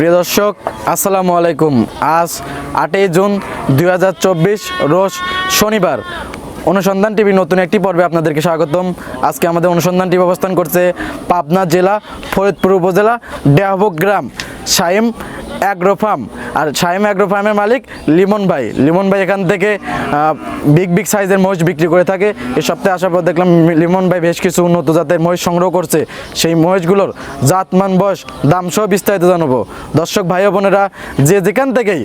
প্রিয় দর্শক, আসসালামু আলাইকুম। আজ আটই জুন দুই হাজার চব্বিশ, রোজ শনিবার। অনুসন্ধান টিভির নতুন একটি পর্বে আপনাদেরকে স্বাগতম। আজকে আমাদের অনুসন্ধান টিভি অবস্থান করছে পাবনা জেলা, ফরিদপুর উপজেলা ডেহবুক গ্রাম। সাইম অ্যাগ্রো ফার্ম আর সাইম অ্যাগ্রো ফার্মের মালিক লিমন ভাই। লিমন ভাই এখান থেকে বিগ বিগ সাইজের মহিষ বিক্রি করে থাকে। এই সপ্তাহে আসার পর দেখলাম লিমন ভাই বেশ কিছু উন্নত জাতের মহিষ সংগ্রহ করছে। সেই মহিষগুলোর জাতমান, বয়স, দাম সহ বিস্তারিত জানাব। দর্শক, ভাই বোনেরা, যে যেখান থেকেই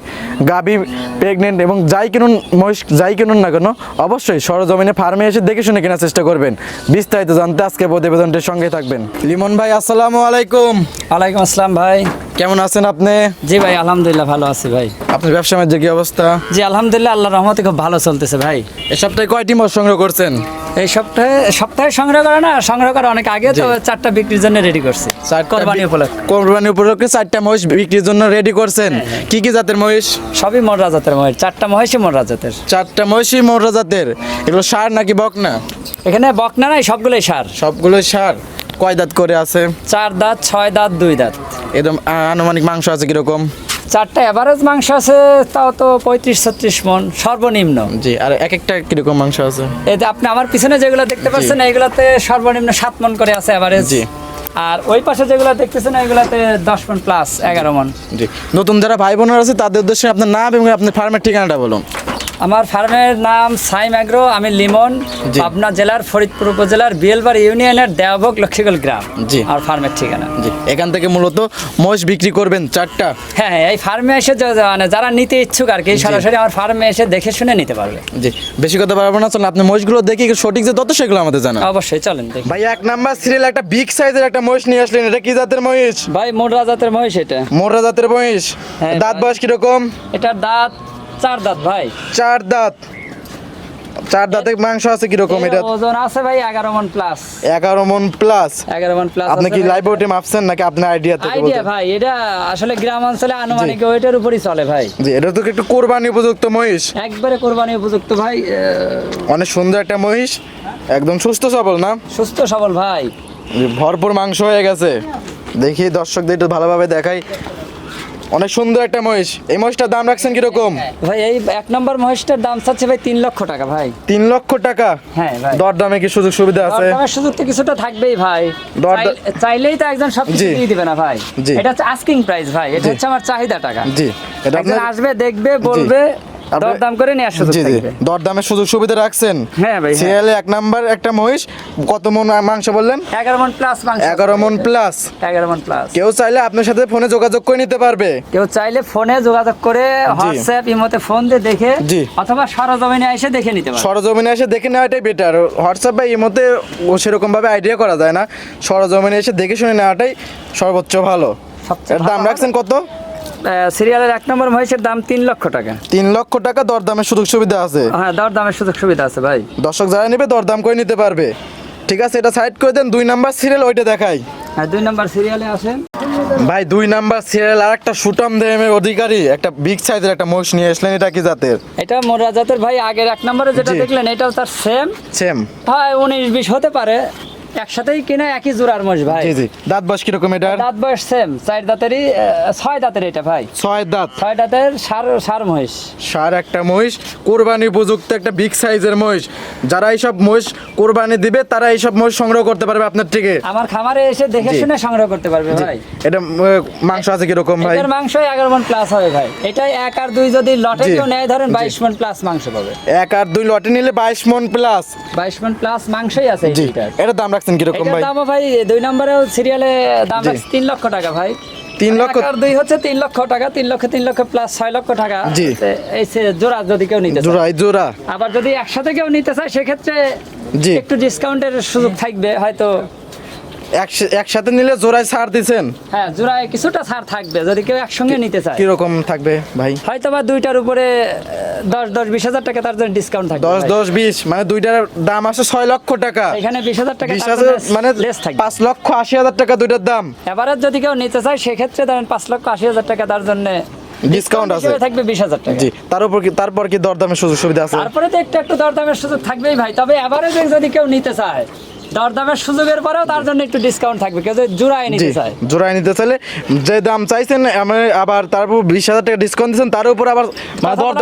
গাভী প্রেগনেন্ট এবং যাই কিনুন মহিষ, যাই কিনুন না কেন, অবশ্যই সরজমিনে ফার্মে এসে দেখে শুনে কেনার চেষ্টা করবেন। বিস্তারিত জানতে আজকে প্রতিবেদনটির সঙ্গে থাকবেন। লিমন ভাই, আসসালামু আলাইকুম। ওয়ালাইকুম আসসালাম ভাই। কেমন আছেন আপনি? জি ভাই আলহামদুলিল্লাহ ভালো আছি ভাই। আপনার ব্যবসা বাণিজ্য কি অবস্থা? জি আলহামদুলিল্লাহ আল্লাহর রহমতে খুব ভালো চলতেছে ভাই। এ সপ্তাহে কয়টি মহিষ সংগ্রহ করছেন? এই সপ্তাহে সপ্তাহে সংগ্রহ করে না সংগ্রহ করে অনেক আগে তো চারটা বিক্রির জন্য রেডি করছি। কোরবানি উপলক্ষে। কোরবানি উপলক্ষে চারটা মহিষ বিক্রির জন্য রেডি করছেন। কি কি জাতের মহিষ? সবই মররা জাতের মহিষ। চারটা মহিষই মররা জাতের। চারটা মহিষই মোররা জাতের। এগুলো সার নাকি বকনা? এখানে বকনা নাই সবগুলোই সার। সবগুলোই সার। কয় দাঁত করে আছে? চার দাঁত ছয় দাঁত দুই দাঁত। এরকম আনুমানিক মাংস আছে কীরকম? চারটা এভারেজ মাংস আছে তাও তো পঁয়ত্রিশ ছত্রিশ মন সর্বনিম্ন। জি আর এক একটা কীরকম মাংস আছে? এতে আপনি আমার পিছনে যেগুলো দেখতে পাচ্ছেন এইগুলাতে সর্বনিম্ন সাত মন করে আছে এভারেজ জি। আর ওই পাশে যেগুলো দেখতেছেন এগুলাতে দশ মন প্লাস এগারো মন। জি। নতুন যারা ভাই বোনেরা আছে তাদের উদ্দেশ্যে আপনার নাম এবং আপনার ফার্মের ঠিকানাটা বলুন। আমার ফার্মের নাম সাইম অ্যাগ্রো আমি লিমন। পাবনা জেলার ফরিদপুর উপজেলার বিয়েলবার ইউনিয়নের দেওভোগ লক্ষ্মীগোল গ্রাম জি। আর ফার্মের ঠিকানা। জি এখান থেকে মূলত মহিষ বিক্রি করবেন চারটা। হ্যাঁ হ্যাঁ এই ফার্মে এসে মানে যারা নিতে ইচ্ছুক আর কি সরাসরি আমার ফার্মে এসে দেখে শুনে নিতে পারবে। জি বেশি কথা পারব না চলুন আপনি মহিষগুলো দেখি সঠিক যে তত সেগুলো আমাদের জানা অবশ্যই চলেন দেখি। ভাই এক নাম্বার সিরিয়াল একটা বিগ সাইজের একটা মহিষ নিয়ে আসলেন এটা কি জাতের মহিষ? ভাই মোটরা জাতের মহিষ এটা। মোররা জাতের মহিষ। হ্যাঁ, দাঁত বয়স কীরকম? এটার দাঁত চার দাঁত ভাই। চার দাঁত। চার দাঁতে মাংস আছে কীরকম এর এটা? ওজন আছে ভাই এগারো মন প্লাস এগারো মন প্লাস এগারো মন প্লাস আপনি কি লাইভ ওটে মাপছেন নাকি আপনার আইডিয়া থেকে আইডিয়া ভাই এটা আসলে গ্রাম অঞ্চলে আনুমানিক ওইটার উপরই চলে ভাই। জি এটা তো একটু কোরবানি উপযুক্ত মহিষ। একবারে কোরবানি উপযুক্ত ভাই অনেক সুন্দর একটা মহিষ। একদম সুস্থ সবল না? সুস্থ সবল ভাই। ভরপুর মাংস হয়ে গেছে। দেখি দর্শকদের একটু ভালোভাবে দেখাই। অনেক সুন্দর একটা মহিষ। এই মহিষটার দাম রাখছেন কীরকম? ভাই এই এক নম্বর মহিষটার দাম চাচ্ছে ভাই তিন লক্ষ টাকা ভাই। তিন লক্ষ টাকা? হ্যাঁ ভাই। দর দামে কি সুযোগ সুবিধা আছে? দরদামের সুযোগ তো কিছুটা থাকবেই ভাই। দর- চাইলেই তো একজন সব কিছু দিয়ে দিবে না ভাই। এটা হচ্ছে আস্কিং প্রাইস ভাই। এটা হচ্ছে আমার চাহিদা টাকা। জি। এটা আসবে দেখবে বলবে দরদাম করে নেওয়ার সুযোগ জি জি। থাকবে। দর দামের সুযোগ সুবিধা রাখছেন? হ্যাঁ ভাই, হ্যাঁ। সিরিয়ালে এক নাম্বার একটা মহিষ কত মন মাংস বললেন? এগারো মন প্লাস মাংস। এগারো মন প্লাস এগারো মন প্লাস কেউ চাইলে আপনার সাথে ফোনে যোগাযোগ করে নিতে পারবে। কেউ চাইলে ফোনে যোগাযোগ করে হোয়াটসঅ্যাপ ইমোতে ফোন দিয়ে দেখে। অথবা সরজমিনে এসে দেখে নিতে পারে সরজমিনে এসে দেখে নেওয়াটাই বেটার হোয়াটসঅ্যাপ বা ইমোতে ও সেরকম ভাবে আইডিয়া করা যায় না। সরজমিনে এসে দেখে শুনে নেওয়াটাই সর্বোচ্চ ভালো। দাম রাখছেন কত? সিরিয়ালের এক নম্বর মহিষের দাম তিন লক্ষ টাকা। তিন লক্ষ টাকা দরদামের সুযোগ সুবিধা আছে। হ্যাঁ দর দামের সুযোগ সুবিধা আছে ভাই। দর্শক যারা নেবে দরদাম করে নিতে পারবে। ঠিক আছে এটা সাইড করে দেন দুই নাম্বার সিরিয়াল ওইটা দেখাই। হ্যাঁ দুই নম্বর সিরিয়ালে আসেন। ভাই দুই নাম্বার সিরিয়াল আর একটা সুটাম দেহের অধিকারী একটা বিগ সাইজের একটা মোষ নিয়ে আসলেন এটা কি জাতের? এটা মোরা জাতের ভাই আগের এক নম্বরে যেটা। দেখলেন এটাও তার সেম সেম ভাই উনিশ বিশ হতে পারে। একসাথেই কিনা একই জোড়ার মোষ ভাই। জি জি। দাঁত বয়স কীরকম এটার? দাঁত বয়স সেম চার দাঁতেরই ছয় দাঁতের এটা ভাই। ছয় দাঁত? ছয় দাঁতের সার সার মহিষ সার একটা মহিষ কোরবানি উপযুক্ত একটা বিগ সাইজের মহিষ যারা এইসব মহিষ কোরবানি দিবে তারা এইসব মহিষ সংগ্রহ করতে পারবে আপনার থেকে। আমার খামারে এসে দেখে শুনে সংগ্রহ করতে পারবে ভাই। এটা মাংস আছে কীরকম ভাই? এটার মাংস এগারো মন প্লাস হবে ভাই। এটাই এক আর দুই যদি লটে। কেউ নেয় ধরেন। বাইশ মন প্লাস মাংস পাবে। এক আর দুই লটে নিলে বাইশ মন প্লাস বাইশ মন প্লাস মাংসই আছে এটা দাম রাখছেন কীরকম ভাই? দামও ভাই দুই নম্বরে সিরিয়ালে দাম রাখছে আছে তিন লক্ষ টাকা ভাই। তিন লক্ষ আর দুই হচ্ছে তিন লক্ষ টাকা তিন লক্ষ তিন লক্ষ প্লাস ছয় লক্ষ টাকা। জি। এই জোড়া যদি কেউ নিতে জোড়া এই জোড়া। আবার যদি একসাথে কেউ নিতে চায় সেক্ষেত্রে জি। একটু ডিসকাউন্টের সুযোগ থাকবে হয়তো একসাথে নিলে জোড়ায় ছাড় দিছেন? হ্যাঁ জোড়ায় কিছুটা ছাড় থাকবে। যদি কেউ একসঙ্গে নিতে চায়। কীরকম থাকবে ভাই? হয়তো বা দুইটার উপরে দশ দশ বিশ হাজার টাকা তার জন্য ডিসকাউন্ট থাকবে দশ দশ বিশ মানে দুইটার দাম আছে ছয় লক্ষ টাকা। এখানে বিশ হাজার টাকা বিশ হাজার মানে লেস থাকবে। পাঁচ লক্ষ আশি হাজার টাকা দুইটার দাম। এবারে যদি কেউ নিতে চায় সেক্ষেত্রে ধরেন পাঁচ লক্ষ আশি হাজার টাকা তার জন্য Discount আছে। থাকবে বিশ হাজার টাকা। জি তার উপর কি তারপর কি দরদামের সুযোগ সুবিধা আছে? তারপরে তো একটু একটু দরদামের সুযোগ থাকবেই ভাই। তবে এবারে যদি কেউ নিতে চায় দরদামের সুযোগের পরেও তার জন্য একটু ডিসকাউন্ট থাকবে কেউ যদি জোড়ায় নিতে চায়। জোড়ায় নিতে চাইলে যে দাম চাইছেন আমি আবার তার উপর বিশ হাজার টাকা ডিসকাউন্ট দিচ্ছেন তার উপর আবার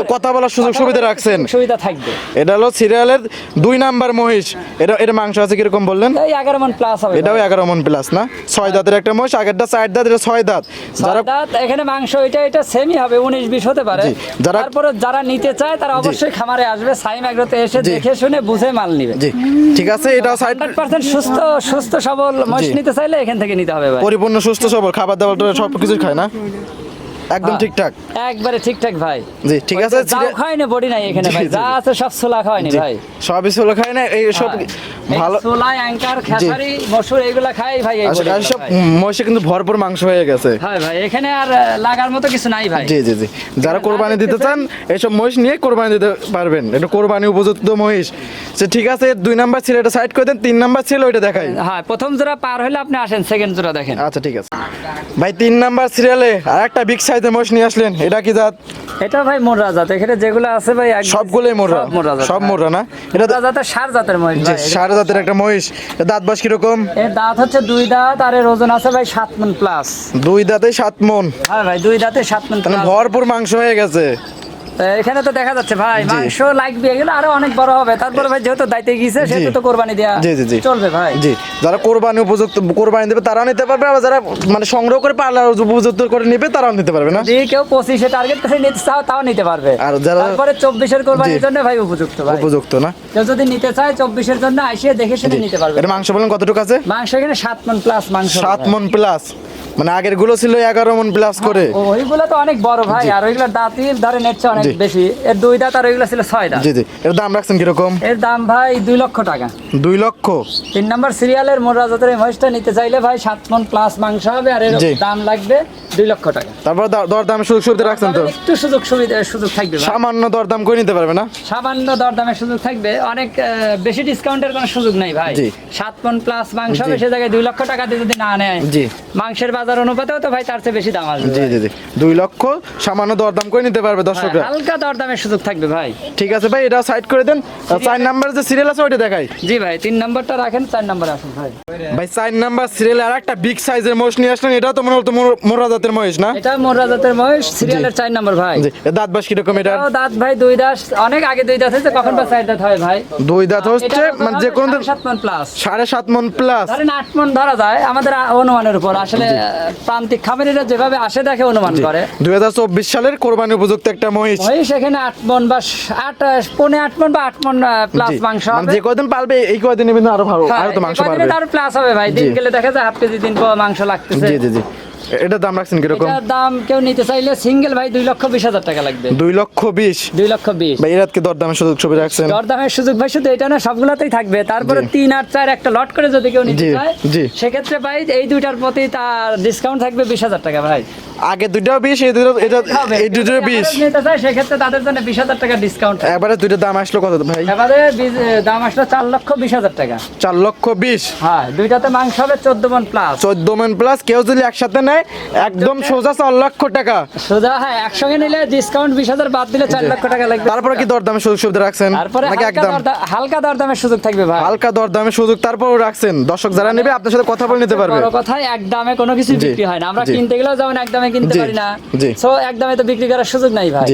কথা বলার সুযোগ সুবিধা রাখছেন। সুবিধা থাকবে। এটা হলো সিরিয়ালের দুই নাম্বার মহিষ। এটা এটা মাংস আছে কীরকম বললেন? এই এগারো মন প্লাস হবে। এটাও এগারো মন প্লাস না? ছয় দাঁতের একটা মহিষ আগেরটা চার দাঁত এটা ছয় দাঁত। যারা দাঁত, এখানে মাংস এটা এটা সেমই হবে উনিশ বিশ হতে পারে। যারা- তারপরে যারা নিতে চায় তারা অবশ্যই খামারে আসবে সাইম এগ্রোতে এসে দেখে শুনে বুঝে মাল নিবে। জি ঠিক আছে এটাও সাইড পার্সেন্ট সুস্থ সুস্থ সবল মহিষ নিতে চাইলে এখান থেকে নিতে হবে ভাই। পরিপূর্ণ সুস্থ সবল খাবার দাবার সব কিছু খায় না? একদম হ্যাঁ। ঠিকঠাক। একবারে ঠিকঠাক ভাই। জি ঠিক আছে সিরিয়া- খায়নি বডি নাই এখানে ভাই। যা আছে সব ছোলা খাওয়ায়নি জি, ভাই। সবই ষোলো খায় না এই সব ভালো ছোলা অ্যাঙ্কার খেসারি মসুর এইগুলা খাই ভাই এই আসলে- সব ভাই। মহিষে কিন্তু ভরপুর মাংস হয়ে গেছে। হ্যাঁ ভাই এখানে আর লাগার মতো কিছু নাই ভাই। জি জি জি। যারা কোরবানি দিতে চান এইসব মহিষ নিয়ে কোরবানি দিতে পারবেন। এটা কোরবানি উপযুক্ত মহিষ। সে ঠিক আছে দুই নাম্বার ছিল এটা সাইড করে দেন তিন নাম্বার ছিল ওইটা দেখাই। হ্যাঁ প্রথম জোড়া পার হলে আপনি আসেন সেকেন্ড জোড়া দেখেন। আচ্ছা ঠিক আছে। ভাই তিন নাম্বার সিরিয়ালে আর একটা বিগ সাইজের মোষ নিয়ে আসলেন এটা কি জাত? এটা ভাই মোররা জাত এখানে যেগুলো আছে ভাই সবগুলোই মোররা সব মোররা। মোররা না? এটা জাতের সার জাতের মহিষ জি সার জাতের একটা মহিষ। এর দাঁত বাস কীরকম? এর দাঁত হচ্ছে দুই দাঁত আর এর ওজন আছে ভাই সাত মন প্লাস দুই দাঁতে সাত মন। হ্যাঁ ভাই দুই দাঁতে সাত মানে ভরপুর মাংস হয়ে গেছে। এখানে তো দেখা যাচ্ছে ভাই মাংস লাগবে এগুলো আরও অনেক বড় হবে। তারপরে ভাই যেহেতু দায়িত্বে গিয়েছে সেহেতু তো কোরবানি দেয়া জি জি জি। চলবে ভাই। জি যারা কোরবানি উপযুক্ত কোরবানি দেবে তারাও নিতে পারবে আবার যারা মানে সংগ্রহ করে পার্লার উপযুক্ত করে নেবে তারাও নিতে পারবে না? যদি কেউ পঁচিশে টার্গেট করে নিতে চাও তাও নিতে পারবে। আর যারা- তারপরে চব্বিশের কোরবানির জন্য ভাই উপযুক্ত ভাই। উপযুক্ত না? কেউ যদি নিতে চায় চব্বিশের জন্য আসিয়ে দেখে শুনে নিতে পারবে। এটা মাংস বলেন কতটুকু আছে? মাংস এখানে সাত মন প্লাস মাংস সাত। মন প্লাস মানে আগেরগুলো ছিল এগারো মন প্লাস করে। ও- ওইগুলো তো অনেক বড় ভাই। আর ওইগুলো দাঁতই ধরে নেচ্ছে অনেক জি। বেশি। এর দুই দাঁত আর ওইগুলো ছিল ছয় দাঁত। জি জি। এর দাম রাখছেন কীরকম? এর দাম ভাই দুই লক্ষ টাকা। দুই লক্ষ? তিন নম্বর সিরিয়ালের মোররা জাতের এই মহিষটা নিতে চাইলে ভাই সাত মন প্লাস মাংস হবে আর এর দাম লাগবে দুই লক্ষ টাকা। তারপর দ- দরদাম সুযোগ সুবিধা রাখছেন তো? একটু সুযোগ সুবিধা সুযোগ থাকবে ভাই। সামান্য দরদাম করে নিতে পারবে না? সামান্য দরদামের সুযোগ থাকবে। অনেক বেশি ডিসকাউন্টের কোনো সুযোগ নাই ভাই। সাত মন প্লাস মাংস। হবে সে জায়গায় দুই লক্ষ টাকা দিয়ে যদি না নেয় মাংসের বাজার অনুপাতেও তো ভাই তার চেয়ে বেশি দাম আসবে জি জি জি। দুই লক্ষ সামান্য দরদাম করে নিতে পারবে দর্শকরা। হালকা দরদামের সুযোগ থাকবে ভাই। ঠিক আছে ভাই এটা সাইড করে দেন। চার নাম্বার যে সিরিয়াল আছে ওইটা দেখাই। জি ভাই তিন নম্বরটা রাখেন চার নম্বর আসুন ভাই। ভাই চার নাম্বার সিরিয়ালে আর একটা বিগ সাইজের মহিষ নিয়ে আসলেন এটাও তো মনে হতো মোরা জাতের মহিষ না? এটা মোররা জাতের মহিষ সিরিয়ালের চার নম্বর ভাই। জি দাঁত বাস কীরকম এটা দাঁত ভাই দুই দাঁত অনেক আগে দুই দাঁত হয়েছে কখন বা চার দাঁত হয় ভাই। দুই দাঁত হচ্ছে মানে যে কোনো সাত মন প্লাস সাড়ে সাত মন প্লাস ধরেন আট মন ধরা যায় আমাদের অনুমানের উপর। আসলে প্রান্তিক খামারিরা যেভাবে আসে দেখে অনুমান করে। দুই হাজার চব্বিশ সালের কোরবানি উপযুক্ত একটা মহিষ। ওই সেখানে আট মন বা আট আহ, আট মন বা আট মন প্লাস মাংস মানে হবে। যে কদিন পালবে এই কদিন নেবেন আরও ভালো হ্যাঁ, আরও তো মাংস পারবে আরও প্লাস হবে ভাই। দিন গেলে দেখা যায় হাফ কেজি দিন পর মাংস লাগতেছে। জি জি জি। এটার দাম রাখছেন কীরকম? এটার দাম কেউ নিতে চাইলে সিঙ্গেল ভাই দুই লক্ষ বিশ হাজার টাকা লাগবে। দুই লক্ষ বিশ? দুই লক্ষ বিশ। ভাই এরাতকে দরদামের সুযোগ রাখছেন। দরদামের সুযোগ ভাই শুধু এটা না সবগুলোতেই থাকবে। তারপরে তিন আর চার একটা লট করে যদি কেউ নিতে চায় সেক্ষেত্রে ভাই এই দুইটার প্রতি তার ডিসকাউন্ট থাকবে বিশ হাজার টাকা ভাই। আগে দুইটাও বিশ এই দুটো এটা এই দুটো বিশ। সেক্ষেত্রে তাদের জন্য বিশ হাজার টাকা ডিসকাউন্ট একবারে দুইটা দাম আসলো কত ভাই? এবারে দাম আসলো চার লক্ষ বিশ হাজার টাকা। চার লক্ষ বিশ। হ্যাঁ দুইটাতে মাংস হবে চোদ্দ মন প্লাস চোদ্দ মন প্লাস কেউ যদি একসাথে নেয় একদম সোজা চার লক্ষ টাকা। সোজা হ্যাঁ একসঙ্গে নিলে ডিসকাউন্ট বিশ হাজার বাদ দিলে চার লক্ষ টাকা লাগবে। তারপরে কি দরদামের সুযোগ সুবিধা রাখছেন? তারপরে একদম? হালকা দরদামের সুযোগ থাকবে ভাই। হালকা দরদামের সুযোগ তারপরও রাখছেন। দর্শক যারা নেবে আপনার সাথে কথা বলে নিতে পারবে। বড় কথায় এক দামে কোনো কিছু বিক্রি হয় না। আমরা কিনতে গেলেও যেমন এক দামে কিনতে পারি না। সো এক দামে তো বিক্রি করার সুযোগ নাই ভাই।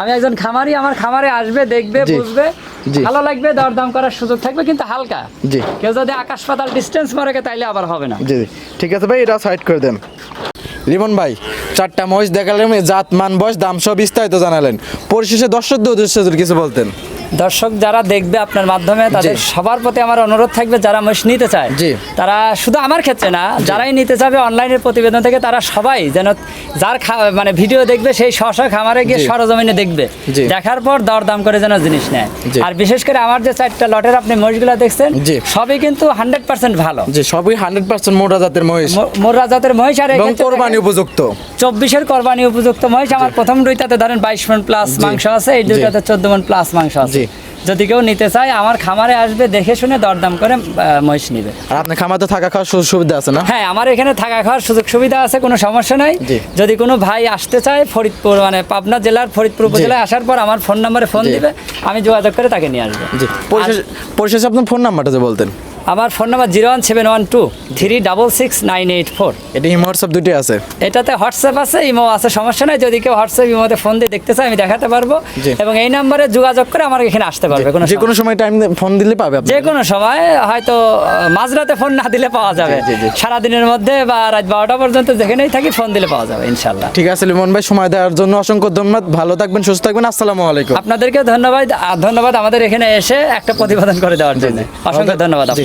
আমি একজন খামারি আমার খামারে আসবে দেখবে বুঝবে ভালো লাগবে দরদাম করার সুযোগ থাকবে কিন্তু হালকা। জি। কেউ যদি আকাশ পাতাল ডিস্টেন্স মরে তাইলে আবার হবে না। জি ঠিক আছে ভাই এটা সাইড করে দেন। লিমন ভাই চারটা মহিষ দেখালেন জাত মান বয়স দাম সব বিস্তারিত জানালেন। পরিশেষে দর্শকদের উদ্দেশ্যে কিছু বলতেন। দর্শক যারা দেখবে আপনার মাধ্যমে তাদের সবার প্রতি আমার অনুরোধ থাকবে যারা মহিষ নিতে চায় তারা শুধু আমার ক্ষেত্রে না যারাই নিতে চাবে অনলাইনের প্রতিবেদন থেকে তারা সবাই যেন যার মানে ভিডিও দেখবে সেই স্ব খামারে গিয়ে সরজমিনে দেখবে। দেখার পর দরদাম করে যেন জিনিস নেয়। আর বিশেষ করে আমার যে চারটা লটের আপনি মহিষগুলো দেখছেন সবই কিন্তু হান্ড্রেড পার্সেন্ট ভালো। সবই হান্ড্রেড পার্সেন্ট মোটা জাতের মহিষ। মো- মোররা জাতের মহিষ আর কোরবানি উপযুক্ত। চব্বিশের কোরবানি উপযুক্ত মহিষ আমার প্রথম দুইটাতে ধরেন বাইশ মন প্লাস মাংস আছে এই। দুইটাতে চোদ্দ মন প্লাস মাংস আছে। যদি কেউ নিতে চায় আমার খামারে আসবে দেখে শুনে দরদাম করে মহিষ নিবে। আর আপনার খামার তো থাকা খাওয়ার সুযোগ সুবিধা আছে না? হ্যাঁ আমার এখানে থাকা খাওয়ার সুযোগ সুবিধা আছে কোনো সমস্যা নাই। যদি কোনো ভাই আসতে চায় ফরিদপুর মানে পাবনা জেলার ফরিদপুর উপজেলায় আসার পর আমার ফোন নম্বরে ফোন দিবে আমি যোগাযোগ করে তাকে নিয়ে আসব। জি পরিশেষে আপনার ফোন নাম্বারটা যে বলতেন। আমার phone number zero one seven one two three double six nine eight four. এটা ইমো হোয়াটসঅ্যাপ দুটি আছে। এটাতে হোয়াটসঅ্যাপ আছে ইমো আছে সমস্যা নাই। যদি কেউ হোয়াটসঅ্যাপ ইমোতে ফোন দিয়ে দেখতে চায় আমি দেখাতে পারব। এবং এই নাম্বারে যোগাযোগ করে আমার এখানে আসতে পারবে কোনো যে কোনো সময় টাইম ফোন দিলে পাবে যে কোনো সময় হয়তো মাঝরাতে ফোন না দিলে পাওয়া যাবে। সারাদিনের মধ্যে বা রাত বারোটা পর্যন্ত যেখানেই থাকি ফোন দিলে পাওয়া যাবে ইনশাল্লাহ ঠিক আছে লিমন ভাই সময় দেওয়ার জন্য অসংখ্য ধন্যবাদ। ভালো থাকবেন সুস্থ থাকবেন। আসসালামু আলাইকুম। আপনাদেরকে ধন্যবাদ ধন্যবাদ আমাদের এখানে এসে একটা প্রতিবেদন করে দেওয়ার জন্য। অসংখ্য ধন্যবাদ জি,